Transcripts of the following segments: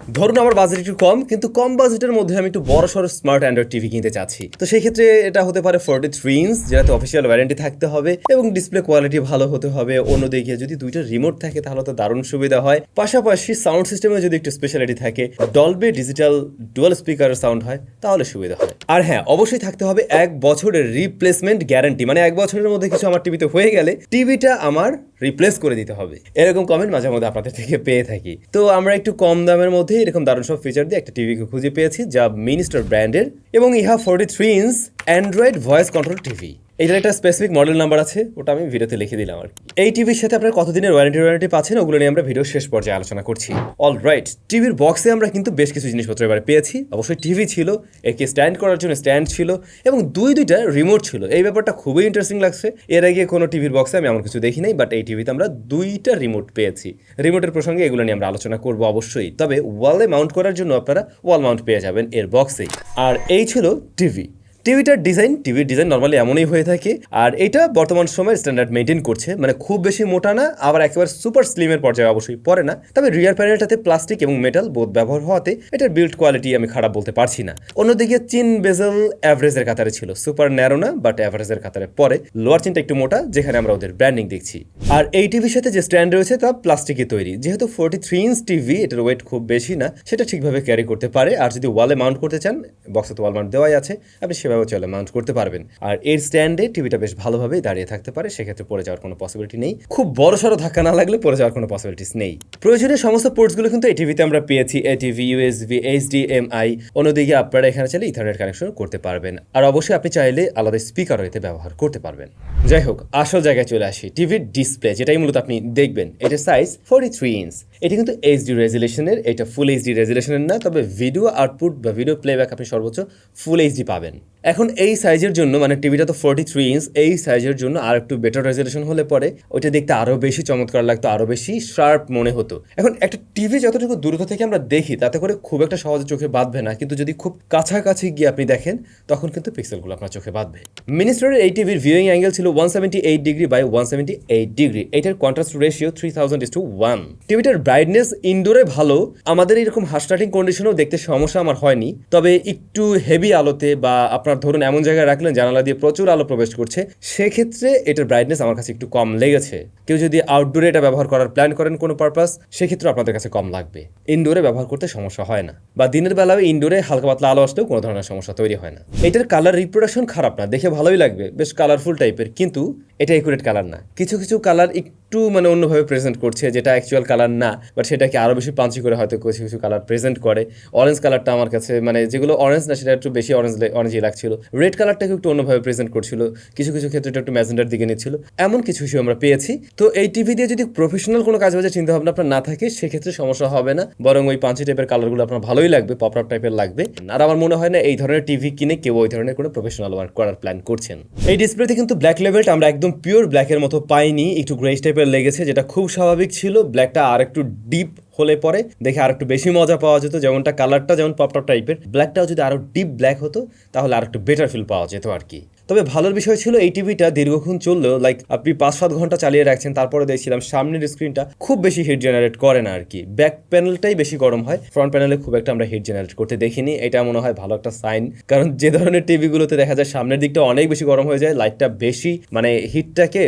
ধরুন আমার বাজেট একটু কম, কিন্তু কম বাজেটের মধ্যে আমি একটু বড় সড়ো স্মার্ট অ্যান্ড্রয়েড টিভি কিনতে চাচ্ছি। তো সেই ক্ষেত্রে এটা হতে পারে ফোর্টি থ্রি ইঞ্চ যেটাতে অফিসিয়াল ওয়ারেন্টি থাকতে হবে এবং ডিসপ্লে কোয়ালিটি ভালো হতে হবে। অন্যদিকে যদি দুইটা রিমোট থাকে, তাহলে তো দারুণ সুবিধা হয়। পাশাপাশি সাউন্ড সিস্টেমে যদি একটু স্পেশালিটি থাকে ডলবে ডিজিটাল ডুয়াল স্পিকারের সাউন্ড হয়, তাহলে সুবিধা হয়। আর হ্যাঁ অবশ্যই থাকতে হবে এক বছরের রিপ্লেসমেন্ট গ্যারান্টি মানে এক বছরের মধ্যে কিছু আমার টিভিতে হয়ে গেলে টিভিটা আমার রিপ্লেস করে দিতে হবে। এরকম কমেন্ট মাঝে মধ্যে আপনাদের থেকে পেয়ে থাকি। তো আমরা একটু কম দামের মধ্যে এরকম দারুণ সব ফিচার দিয়ে একটা টিভিকে খুঁজে পেয়েছি, যা মিনিস্টার ব্র্যান্ডের এবং ইহা forty three inch android voice control TV এটার একটা স্পেসিফিক মডেল নাম্বার আছে, ওটা আমি ভিডিওতে লিখে দিলাম আর এই টিভির সাথে আপনার কতদিনের ওয়ারেন্টি ওয়ারেন্টি পাচ্ছেন, ওগুলো নিয়ে আমরা ভিডিও শেষ পর্যায়ে আলোচনা করছি। অল রাইট টিভির বক্সে আমরা কিন্তু বেশ কিছু জিনিসপত্র এবার পেয়েছি। অবশ্যই টিভি ছিল, একে স্ট্যান্ড করার জন্য স্ট্যান্ড ছিল, এবং দুই দুইটা রিমোট ছিল। এই ব্যাপারটা খুবই ইন্টারেস্টিং লাগছে। এর আগে কোনো টিভির বক্সে আমি এমন কিছু দেখি নাই বাট এই টিভিতে আমরা দুইটা রিমোট পেয়েছি। রিমোটের প্রসঙ্গে এগুলো নিয়ে আমরা আলোচনা করব অবশ্যই। তবে ওয়ালে মাউন্ট করার জন্য আপনারা ওয়াল মাউন্ট পেয়ে যাবেন এর বক্সেই আর এই ছিল টিভি টিভিটার ডিজাইন, টিভির ডিজাইন নর্মালি এমনই হয়ে থাকে। আর এটা বর্তমান সময়ের স্ট্যান্ডার্ড মেনটেন করছে। মানে খুব বেশি মোটা না, আবার একেবারে সুপার স্লিমের পর্যায়ে অবশ্যই পড়ে না। তবে রিয়ার প্যানেলটাতে প্লাস্টিক এবং মেটাল বোধ ব্যবহার হওয়াতে এটার বিল্ড কোয়ালিটি আমি খারাপ বলতে পারছি না। অন্যদিকে চিন বেজেল অ্যাভারেজের কাতারে ছিল। সুপার ন্যারো না বাট অ্যাভারেজের কাতারে পরে লোয়ার চিনটা একটু মোটা, যেখানে আমরা ওদের ব্র্যান্ডিং দেখছি। আর এই টিভির সাথে যে স্ট্যান্ড রয়েছে, তা প্লাস্টিকে তৈরি। যেহেতু ফোর্টি থ্রি ইঞ্চ টিভি এটার ওয়েট খুব বেশি না, সেটা ঠিকভাবে ক্যারি করতে পারে। আর যদি ওয়ালে মাউন্ট করতে চান বক্সে তো ওয়াল মাউন্ট দেওয়াই আছে, আপনি সেভাবে চলে মাউন্ট করতে পারবেন। আর এর স্ট্যান্ডে টিভিটা বেশ ভালোভাবেই দাঁড়িয়ে থাকতে পারে, সেক্ষেত্রে পড়ে যাওয়ার কোনো পসিবিলিটি নেই। খুব বড় সড়ো ধাক্কা না লাগলে পড়ে যাওয়ার কোনো পসিবিলিটিস নেই। প্রয়োজনীয় সমস্ত পোর্টসগুলো কিন্তু এই টিভিতে আমরা পেয়েছি এ টিভি ইউএসবি এইচডিএমআই অন্যদিকে আপনারা এখানে চাইলে ইথারনেট কানেকশন করতে পারবেন। আর অবশ্যই আপনি চাইলে আলাদা স্পিকারও এতে ব্যবহার করতে পারবেন। যাই হোক, আসল জায়গায় চলে আসি। টিভির ডিসপ্লে যেটাই মূলত আপনি দেখবেন, এটার সাইজ ফোর্টি থ্রি ইঞ্চ এটি কিন্তু এইচডি রেজুলেশনের এটা ফুল এইচডি রেজুলেশনের না, তবে ভিডিও আউটপুট বা ভিডিও প্লেব্যাক আপনি সর্বোচ্চ ফুল এইচডি পাবেন। এখন এই সাইজের জন্য মানে টিভিটা তো ফোর্টি থ্রি ইঞ্চ এই সাইজের জন্য আর একটু বেটার রেজুলেশন হলে পরে ওইটা দেখতে আরও বেশি চমৎকার লাগতো আরও বেশি শার্প মনে হতো। এখন একটা টিভি যতটুকু দূরত্ব থেকে আমরা দেখি, তাতে করে খুব একটা সহজে চোখে বাঁধবে না, কিন্তু যদি খুব কাছাকাছি গিয়ে আপনি দেখেন, তখন কিন্তু পিক্সেলগুলো আপনার চোখে বাঁধবে। মিনিস্টারের এই টিভির ভিউইং অ্যাঙ্গেল ছিল one seventy eight degree by one seventy eight degree এটার contrast ratio three thousand is to one টিভিটার brightness ইনডোরে ভালো। আমাদের এরকম হাস্টার্টিং কন্ডিশনেও দেখতে সমস্যা আমার হয়নি। তবে একটু হেভি আলোতে বা আপনার ধরুন এমন জায়গায় রাখলেন, জানালা দিয়ে প্রচুর আলো প্রবেশ করছে, সেক্ষেত্রে এটার ব্রাইটনেস আমার কাছে একটু কম লেগেছে। কেউ যদি আউটডোরে এটা ব্যবহার করার প্ল্যান করেন কোনো পারপাস সেক্ষেত্রে আপনাদের কাছে কম লাগবে। ইনডোরে ব্যবহার করতে সমস্যা হয় না। বা দিনের বেলায় ইনডোরে হালকা পাতলা আলো আসলেও কোনো ধরনের সমস্যা তৈরি হয় না। এটার কালার রিপ্রোডাকশন খারাপ না, দেখে ভালোই লাগবে। বেশ কালারফুল টাইপের কিন্তু এটা একুরেট কালার না। কিছু কিছু কালার একটু মানে অন্যভাবে প্রেজেন্ট করছে, যেটা অ্যাকচুয়াল কালার না। বাট সেটাকে আরও বেশি পাঞ্চি করে হয়তো কিছু কিছু কালার প্রেজেন্ট করে। অরেঞ্জ কালারটা আমার কাছে মানে যেগুলো অরেঞ্জ না, সেটা একটু বেশি অরেঞ্জ অরেঞ্জই লাগছিল। রেড কালারটাকে একটু অন্যভাবে প্রেজেন্ট করছিল। কিছু কিছু ক্ষেত্রে একটু ম্যাজেন্ডার দিকে নিচ্ছিল। এমন কিছু ইস্যু আমরা পেয়েছি। তো এই টিভি দিয়ে যদি প্রফেশনাল কোনো কাজ বাজে চিন্তা ভাবনা আপনার না থাকে, সেক্ষেত্রে সমস্যা হবে না। বরং ওই পাঁচি টাইপের কালারগুলো আপনার ভালোই লাগবে পপ আপ টাইপের লাগবে। আর আমার মনে হয় না এই ধরনের টিভি কিনে কেউ ওই ধরনের কোনো প্রফেশনাল ওয়ার্ক করার প্ল্যান করছেন। এই ডিসপ্লেতে কিন্তু ব্ল্যাক লেভেলটা আমরা একদম পিওর ব্ল্যাকের মতো পাইনি। একটু গ্রেস টাইপের লেগেছে, যেটা খুব স্বাভাবিক ছিল। ব্ল্যাকটা আর একটু ডিপ হলে পরে দেখে আর একটু বেশি মজা পাওয়া যেত, যেমনটা কালারটা যেমন পপটপ টাইপের ব্ল্যাকটাও যদি আরও ডিপ ব্ল্যাক হতো, তাহলে আর একটু বেটার ফিল পাওয়া যেত আর কি। তবে ভালোর বিষয় ছিল এই টিভিটা দীর্ঘক্ষণ চললেও লাইক আপনি পাঁচ সাত ঘণ্টা চালিয়ে রাখছেন, তারপরে দেখছিলাম সামনের স্ক্রিনটা খুব বেশি হিট জেনারেট করে না আর কি ব্যাক প্যানেলটাই বেশি গরম হয় ফ্রন্ট প্যানেলে খুব একটা আমরা হিট জেনারেট করতে দেখিনি, এটা মনে হয় ভালো একটা সাইন কারণ যে ধরনের টিভিগুলোতে দেখা যায় সামনের দিকটা অনেক বেশি গরম হয়ে যায় লাইটটা বেশি মানে হিটটাকে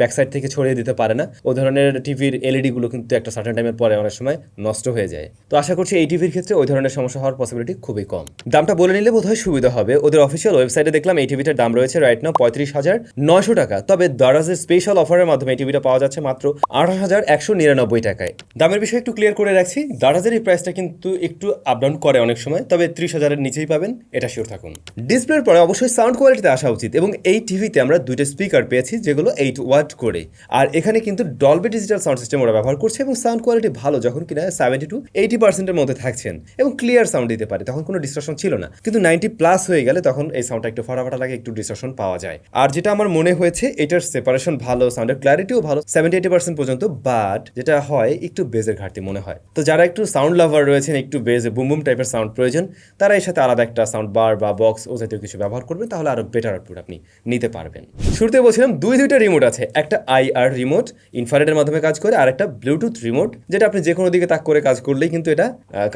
ব্যাক সাইড থেকে ছড়িয়ে দিতে পারে না। ও ধরনের টিভির এলইডি গুলো কিন্তু একটা সার্টেন টাইমের পরে অনেক সময় নষ্ট হয়ে যায়। তো আশা করছি এই টিভির ক্ষেত্রে ওই ধরনের সমস্যা হওয়ার পসিবিলিটি খুবই কম। দামটা বলে নিলে বোধহয় সুবিধা হবে। ওদের অফিসিয়াল ওয়েবসাইটে দেখলাম এই টিভিটার দাম রয়েছে রাইট নাও পঁয়ত্রিশ হাজার নয়শো টাকা। তবে দারাজের স্পেশাল অফারের মাধ্যমে এই টিভিটা পাওয়া যাচ্ছে মাত্র আঠাশ হাজার একশো নিরানব্বই টাকায়। দামের বিষয়ে একটু ক্লিয়ার করে রাখছি। দারাজের এই প্রাইসটা কিন্তু একটু আপ ডাউন করে অনেক সময়, তবে ত্রিশ হাজারের নিচেই পাবেন, এটা শিওর থাকুন। ডিসপ্লের পরে অবশ্যই সাউন্ড কোয়ালিটিতে আসা উচিত, এবং এই টিভিতে আমরা দুইটা স্পিকার পেয়েছি, যেগুলো এইট ওয়াট করে। আর এখানে কিন্তু ডলবে ডিজিটাল সাউন্ড সিস্টেম ওরা ব্যবহার করছে, এবং সাউন্ড কোয়ালিটি ভালো, যখন কিনা সেভেন্টি টু এইটি পার্সেন্টের মধ্যে থাকছেন, এবং ক্লিয়ার সাউন্ড দিতে পারে, তখন কোনো ডিস্ট্রাকশন ছিল না। কিন্তু নাইনটি প্লাস হয়ে গেলে তখন এই সাউন্ডটা একটু ফাটাফাটা লাগে, একটু ডিস্ট্রাকশন ডিস্টর্শন পাওয়া যায়। আর যেটা আমার মনে হয়েছে, এটার সেপারেশন ভালো সাউন্ডের ক্ল্যারিটিও ভালো সেভেন্টি এইটি পার্সেন্ট পর্যন্ত বাট যেটা হয়, একটু বেজের ঘাটতি মনে হয়। তো যারা একটু সাউন্ড লাভার রয়েছেন, একটু বেজ বুম বুম টাইপের সাউন্ড প্রয়োজন, তারা এর সাথে আলাদা একটা সাউন্ড বার বা বক্স ও জাতীয় কিছু ব্যবহার করবেন, তাহলে আরও বেটার আউটপুট আপনি নিতে পারবেন। শুরুতে বলছিলাম, দুই দুইটা রিমোট আছে, একটা আই আর রিমোট ইনফ্রারেডের মাধ্যমে কাজ করে, আর একটা ব্লুটুথ রিমোট যেটা আপনি যে কোনো দিকে তাক করে কাজ করলেই কিন্তু এটা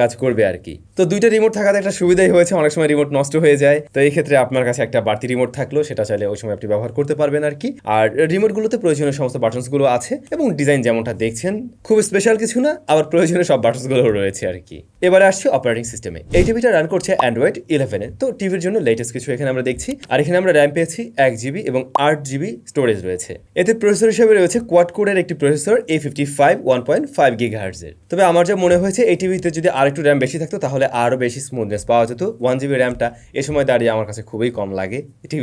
কাজ করবে আর কি। তো দুইটা রিমোট থাকাতে একটা সুবিধাই হয়েছে, অনেক সময় রিমোট নষ্ট হয়ে যায়, তো এই ক্ষেত্রে আপনার কাছে একটা বাড়তি রিমোট থাকল সেটা চাইলে ওই সময় আপনি ব্যবহার করতে পারবেন আর কি। আর রিমোটগুলোতে প্রয়োজনীয় সমস্ত বাটনসগুলো আছে এবং ডিজাইন যেমনটা দেখছেন, খুব স্পেশাল কিছু না, আবার প্রয়োজনীয় সব বাটনসগুলো রয়েছে আর কি। এবারে আসছি অপারেটিং সিস্টেমে এই টিভিটা রান করছে অ্যান্ড্রয়েড ইলেভেনে তো টিভির জন্য লেটেস্ট কিছু এখানে আমরা দেখছি। আর এখানে আমরা র্যাম পেয়েছি এক জিবি এবং আট জিবি স্টোরেজ রয়েছে। এতে প্রসেসর হিসেবে রয়েছে কোয়াড কোডের একটি processor A fifty five one point five gig হার্জের তবে আমার যা মনে হয়েছে, এই টিভিতে যদি আর একটু র্যাম বেশি থাকতো, তাহলে আরও বেশি স্মুথনেস পাওয়া যেত। ওয়ান জিবি র্যামটা এ সময় দাঁড়িয়ে আমার কাছে খুবই কম লাগে।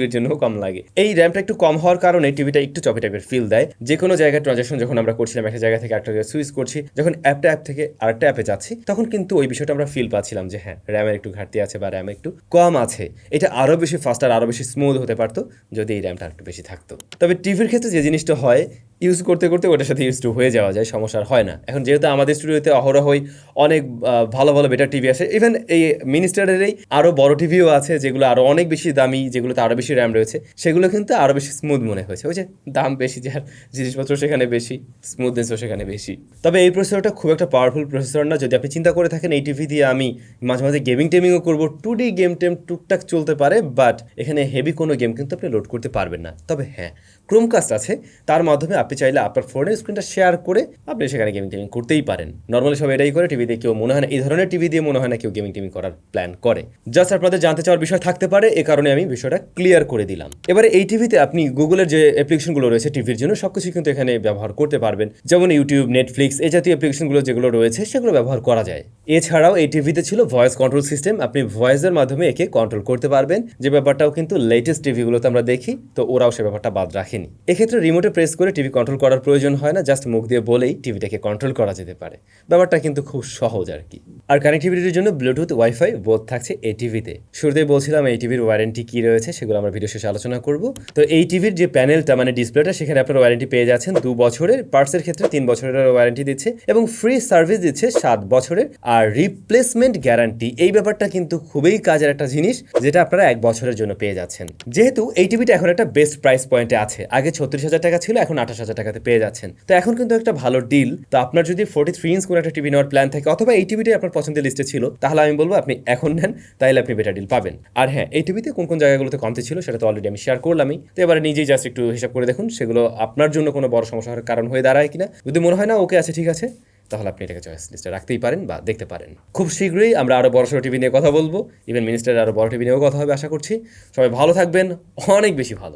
টিভির জন্য কম লাগে। এই র্যামটা একটু কম হওয়ার কারণে টিভিটা একটু চপি টাইপের ফিল দেয়। যে কোনো জায়গায় ট্রানজাকশন যখন আমরা করছিলাম, একটা জায়গা থেকে একটা জায়গায় সুইচ করছি, যখন অ্যাপটা অ্যাপ থেকে আরেকটা অ্যাপে যাচ্ছি, তখন কিন্তু ওই বিষয়টা আমরা ফিল পাচ্ছিলাম যে হ্যাঁ র্যামের একটু ঘাটতি আছে বা র্যাম একটু কম আছে। এটা আরও বেশি ফাস্ট আর আরও বেশি স্মুথ হতে পারতো যদি এই র্যামটা একটু বেশি থাকতো। তবে টিভির ক্ষেত্রে যে জিনিসটা হয় ইউজ করতে করতে ওটার সাথে ইউজ টু হয়ে যাওয়া যায়, সমস্যা হয় না। এখন যেহেতু আমাদের স্টুডিওতে অহরহই অনেক ভালো ভালো বেটার টিভি আসে ইভেন এই মিনিস্টারেরই আরও বড় টিভিও আছে, যেগুলো আরও অনেক বেশি দামি, যেগুলোতে আরও বেশি র্যাম রয়েছে, সেগুলো কিন্তু আরও বেশি স্মুথ মনে হয়েছে। ওই যে দাম বেশি, যার জিনিসপত্র সেখানে বেশি স্মুথনেসও সেখানে বেশি। তবে এই প্রসেসরটা খুব একটা পাওয়ারফুল প্রসেসর না, যদি আপনি চিন্তা করে থাকেন, এই টিভি দিয়ে আমি মাঝে মাঝে গেমিং টেমিংও করব টু ডি গেম টেম টুকটাক চলতে পারে বাট এখানে হেভি কোনো গেম কিন্তু আপনি লোড করতে পারবেন না। তবে হ্যাঁ ক্রোমকাস্ট আছে, তার মাধ্যমে আপনি চাইলে আপনার ফোনের স্ক্রিনটা শেয়ার করে আপনি সেখানে গেমিং টেমিং করতেই পারেন। নর্মালি সব এটাই করে টিভি দিয়ে কেউ মনে হয় না, এই ধরনের টিভি দিয়ে মনে হয় না কেউ গেমিং টেমিং করার প্ল্যান করে। জাস্ট আপনাদের জানতে চাওয়ার বিষয় থাকতে পারে, এ কারণে আমি বিষয়টা ক্লিয়ার করে দিলাম। এবারে এই টিভিতে আপনি গুগলের যে অ্যাপ্লিকেশনগুলো রয়েছে টিভির জন্য সব কিছু কিন্তু এখানে ব্যবহার করতে পারবেন। যেমন ইউটিউব নেটফ্লিক্স এই জাতীয় অ্যাপ্লিকেশনগুলো যেগুলো রয়েছে, সেগুলো ব্যবহার করা যায়। এছাড়াও এই টিভিতে ছিল ভয়েস কন্ট্রোল সিস্টেম আপনি ভয়েসের মাধ্যমে একে কন্ট্রোল করতে পারবেন। যে ব্যাপারটাও কিন্তু লেটেস্ট টিভিগুলোতে আমরা দেখি, তো ওরাও সে ব্যাপারটা বাদ রাখেনি এক্ষেত্রে রিমোটে প্রেস করে টিভি কন্ট্রোল করার প্রয়োজন হয় না জাস্ট মুখ দিয়ে বলেই টিভিটাকে কন্ট্রোল করা যেতে পারে। ব্যাপারটা কিন্তু খুব সহজ আর কি। আর কানেক্টিভিটির জন্য ব্লুটুথ ওয়াইফাই বোধ থাকছে এই টিভিতে শুরুতেই বলছিলাম এই টিভির ওয়ারেন্টি কি রয়েছে, সেগুলো আমরা ভিডিও শেষে আলোচনা করব। তো এই টিভির যে প্যানেলটা মানে ডিসপ্লেটা সেখানে আপনার ওয়ারেন্টি পেয়ে যাচ্ছেন দু বছরের পার্টসের ক্ষেত্রে তিন বছরের ওয়ারেন্টি দিচ্ছে এবং ফ্রি সার্ভিস দিচ্ছে সাত বছরের। আর রিপ্লেসমেন্ট গ্যারান্টি এই ব্যাপারটা কিন্তু খুবই কাজের একটা জিনিস, যেটা আপনারা এক বছরের জন্য পেয়ে যাচ্ছেন। যেহেতু এই টিভিটা এখন একটা বেস্ট প্রাইস পয়েন্টে আছে আগে ছত্রিশ হাজার টাকা ছিল, এখন আঠাশ হাজার টাকাতে পেয়ে যাচ্ছেন। তো এখন কিন্তু একটা ভালো ডিল তো আপনার যদি ফোর্টি থ্রি ইঞ্চ কোনো একটা টিভি নেওয়ার প্ল্যান থাকে, অথবা এই টিভিটাই আপনার পছন্দের লিস্টে ছিল, তাহলে আমি বলব আপনি এখন নেন তাহলে আপনি বেটার ডিল পাবেন। আর হ্যাঁ এই টিভিতে কোন কোন জায়গাগুলোতে কমতে ছিল, সেটা তো অলরেডি আমি শেয়ার করলামই। তো এবারে নিজেই জাস্ট একটু হিসাব করে দেখুন, সেগুলো আপনার জন্য কোনো বড় সমস্যা হওয়ার কারণ হয়ে দাঁড়ায় কিনা। যদি মনে হয় না ওকে আছে, ঠিক আছে, তাহলে আপনি এটাকে চয়েস লিস্টে রাখতেই পারেন বা দেখতে পারেন। খুব শীঘ্রই আমরা আরও বড় সড়ো টিভি নিয়ে কথা বলব। ইভেন মিনিস্টারের আরও বড় টিভি নিয়েও কথা হবে, আশা করছি। সবাই ভালো থাকবেন, অনেক বেশি ভালো।